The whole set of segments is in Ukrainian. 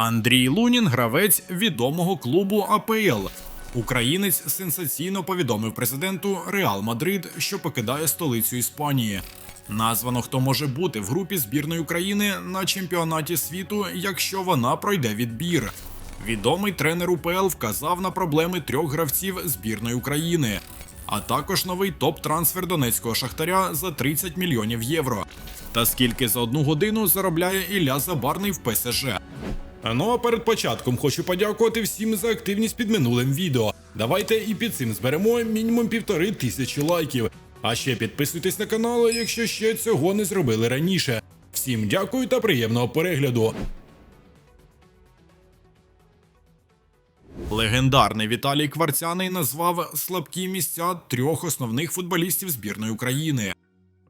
Андрій Лунін гравець відомого клубу АПЛ. Українець сенсаційно повідомив президенту Реал Мадрид, що покидає столицю Іспанії. Названо хто може бути в групі збірної України на чемпіонаті світу, якщо вона пройде відбір. Відомий тренер УПЛ вказав на проблеми трьох гравців збірної України, а також новий топ-трансфер донецького шахтаря за 30 мільйонів євро. Та скільки за одну годину заробляє Ілля Забарний в ПСЖ. Ну а перед початком хочу подякувати всім за активність під минулим відео. Давайте і під цим зберемо мінімум півтори тисячі лайків. А ще підписуйтесь на канал, якщо ще цього не зробили раніше. Всім дякую та приємного перегляду. Легендарний Віталій Кварцяний назвав слабкі місця трьох основних футболістів збірної України.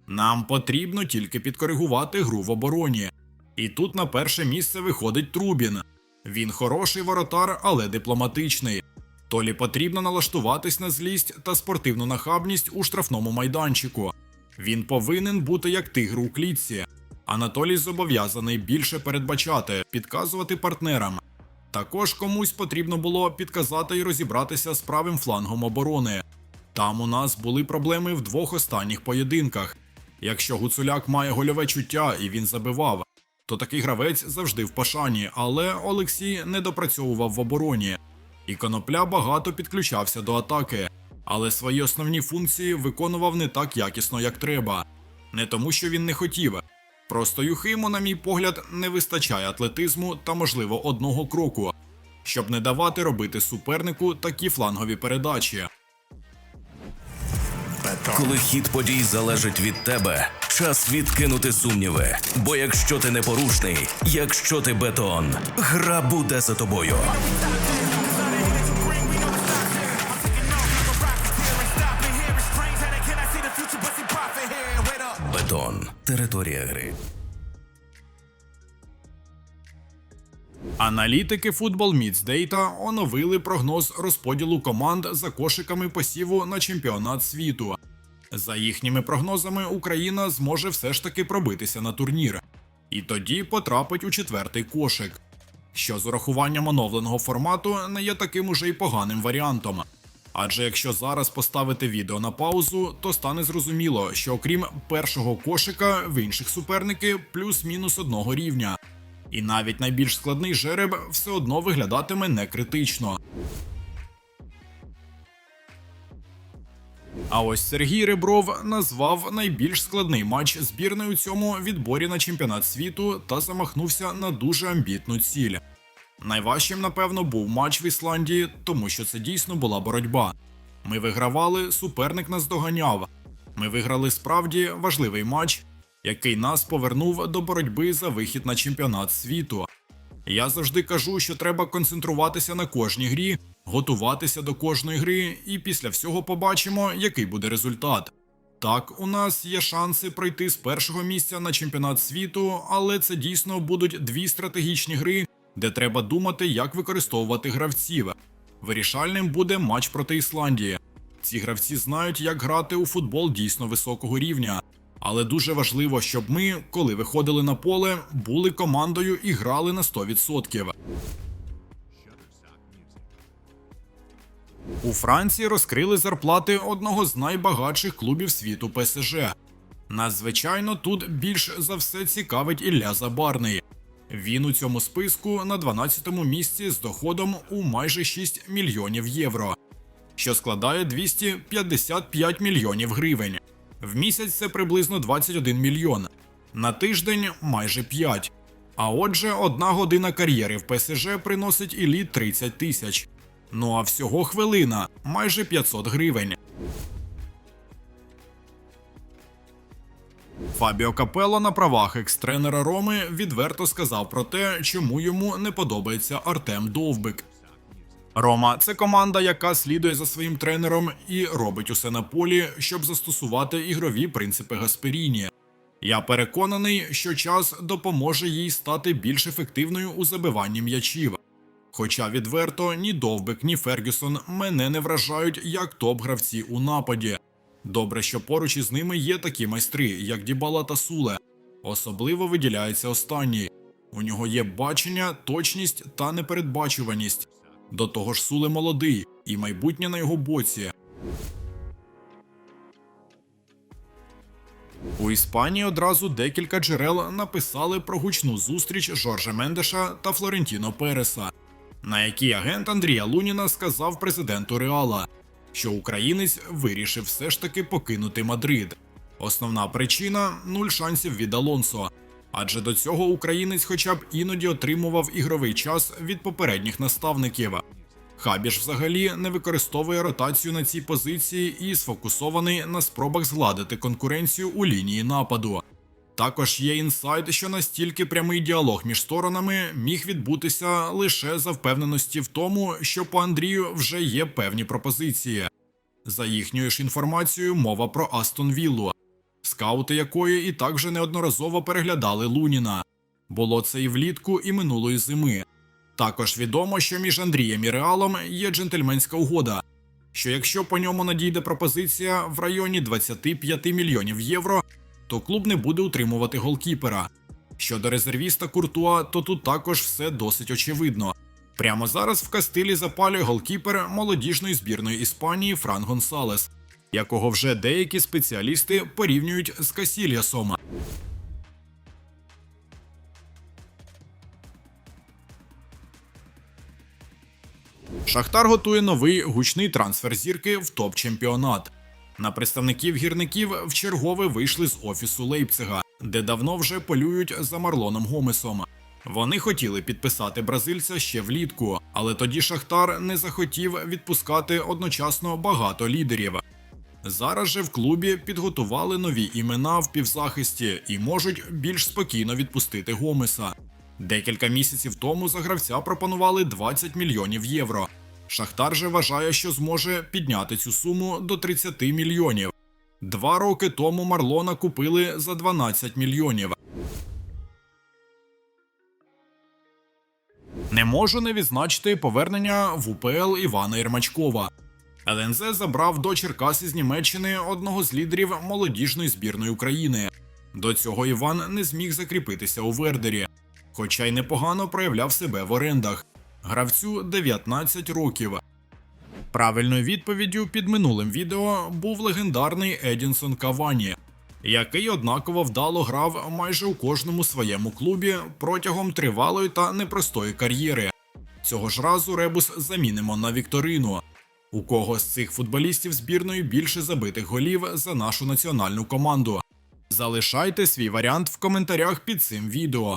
Нам потрібно тільки підкоригувати гру в обороні. І тут на перше місце виходить Трубін. Він хороший воротар, але дипломатичний. Толі потрібно налаштуватись на злість та спортивну нахабність у штрафному майданчику. Він повинен бути як тигр у клітці. Анатолій зобов'язаний більше передбачати, підказувати партнерам. Також комусь потрібно було підказати і розібратися з правим флангом оборони. Там у нас були проблеми в двох останніх поєдинках. Якщо Гуцуляк має гольове чуття і він забивав, то такий гравець завжди в пашані, але Олексій не допрацьовував в обороні. І конопля багато підключався до атаки, але свої основні функції виконував не так якісно, як треба. Не тому, що він не хотів. Просто Юхиму, на мій погляд, не вистачає атлетизму та, можливо, одного кроку, щоб не давати робити супернику такі флангові передачі. Коли хід подій залежить від тебе, час відкинути сумніви. Бо якщо ти непорушний, якщо ти бетон, гра буде за тобою. Бетон. Територія гри. Аналітики Football Meets Data оновили прогноз розподілу команд за кошиками посіву на чемпіонат світу. За їхніми прогнозами, Україна зможе все ж таки пробитися на турнір, і тоді потрапить у четвертий кошик, що з урахуванням оновленого формату не є таким уже й поганим варіантом. Адже якщо зараз поставити відео на паузу, то стане зрозуміло, що окрім першого кошика в інших суперники плюс-мінус одного рівня. І навіть найбільш складний жереб все одно виглядатиме не критично. А ось Сергій Ребров назвав найбільш складний матч збірної у цьому відборі на чемпіонат світу та замахнувся на дуже амбітну ціль. Найважчим, напевно, був матч в Ісландії, тому що це дійсно була боротьба. Ми вигравали, суперник нас доганяв. Ми виграли справді важливий матч, який нас повернув до боротьби за вихід на чемпіонат світу. Я завжди кажу, що треба концентруватися на кожній грі, готуватися до кожної гри, і після всього побачимо, який буде результат. Так, у нас є шанси пройти з першого місця на чемпіонат світу, але це дійсно будуть дві стратегічні гри, де треба думати, як використовувати гравців. Вирішальним буде матч проти Ісландії. Ці гравці знають, як грати у футбол дійсно високого рівня. Але дуже важливо, щоб ми, коли виходили на поле, були командою і грали на 100%. У Франції розкрили зарплати одного з найбагатших клубів світу ПСЖ. Нас, звичайно, тут більш за все цікавить Ілля Забарний. Він у цьому списку на 12-му місці з доходом у майже 6 мільйонів євро, що складає 255 мільйонів гривень. В місяць це приблизно 21 мільйон, на тиждень майже 5. А отже, одна година кар'єри в ПСЖ приносить Іллі 30 тисяч. Ну а всього хвилина майже 500 гривень. Фабіо Капелло на правах екс-тренера Роми відверто сказав про те, чому йому не подобається Артем Довбик. Рома це команда, яка слідує за своїм тренером і робить усе на полі, щоб застосувати ігрові принципи Гасперіні. Я переконаний, що час допоможе їй стати більш ефективною у забиванні м'ячів. Хоча відверто ні Довбик, ні Фергюсон мене не вражають як топ-гравці у нападі. Добре, що поруч із ними є такі майстри, як Дібала та Суле. Особливо виділяється останній. У нього є бачення, точність та непередбачуваність. До того ж, Суле молодий, і майбутнє на його боці. У Іспанії одразу декілька джерел написали про гучну зустріч Жоржа Мендеша та Флорентіно Переса, на якій агент Андрія Луніна сказав президенту Реала, що українець вирішив все ж таки покинути Мадрид. Основна причина нуль шансів від Алонсо. Адже до цього українець хоча б іноді отримував ігровий час від попередніх наставників. Хабіш взагалі не використовує ротацію на цій позиції і сфокусований на спробах згладити конкуренцію у лінії нападу. Також є інсайт, що настільки прямий діалог між сторонами міг відбутися лише за впевненості в тому, що по Андрію вже є певні пропозиції. За їхньою ж інформацією, мова про Астон Віллу, скаути якої і так вже неодноразово переглядали Луніна. Було це і влітку, і минулої зими. Також відомо, що між Андрієм і Реалом є джентльменська угода, що якщо по ньому надійде пропозиція в районі 25 мільйонів євро, то клуб не буде утримувати голкіпера. Щодо резервіста Куртуа, то тут також все досить очевидно. Прямо зараз в Кастилі запалює голкіпер молодіжної збірної Іспанії Фран Гонсалес, якого вже деякі спеціалісти порівнюють з Касільясом. Шахтар готує новий гучний трансфер зірки в топ-чемпіонат. На представників гірників вчергове вийшли з офісу Лейпцига, де давно вже полюють за Марлоном Гомесом. Вони хотіли підписати бразильця ще влітку, але тоді Шахтар не захотів відпускати одночасно багато лідерів. Зараз же в клубі підготували нові імена в півзахисті і можуть більш спокійно відпустити Гомеса. Декілька місяців тому за гравця пропонували 20 мільйонів євро. Шахтар же вважає, що зможе підняти цю суму до 30 мільйонів. Два роки тому Марлона купили за 12 мільйонів. Не можу не відзначити повернення в УПЛ Івана Єрмачкова. ЛНЗ забрав до Черкас із Німеччини одного з лідерів молодіжної збірної України. До цього Іван не зміг закріпитися у Вердері, хоча й непогано проявляв себе в орендах. Гравцю 19 років. Правильною відповіддю під минулим відео був легендарний Едінсон Кавані, який однаково вдало грав майже у кожному своєму клубі протягом тривалої та непростої кар'єри. Цього ж разу ребус замінимо на Вікторину. У кого з цих футболістів збірної більше забитих голів за нашу національну команду? Залишайте свій варіант в коментарях під цим відео.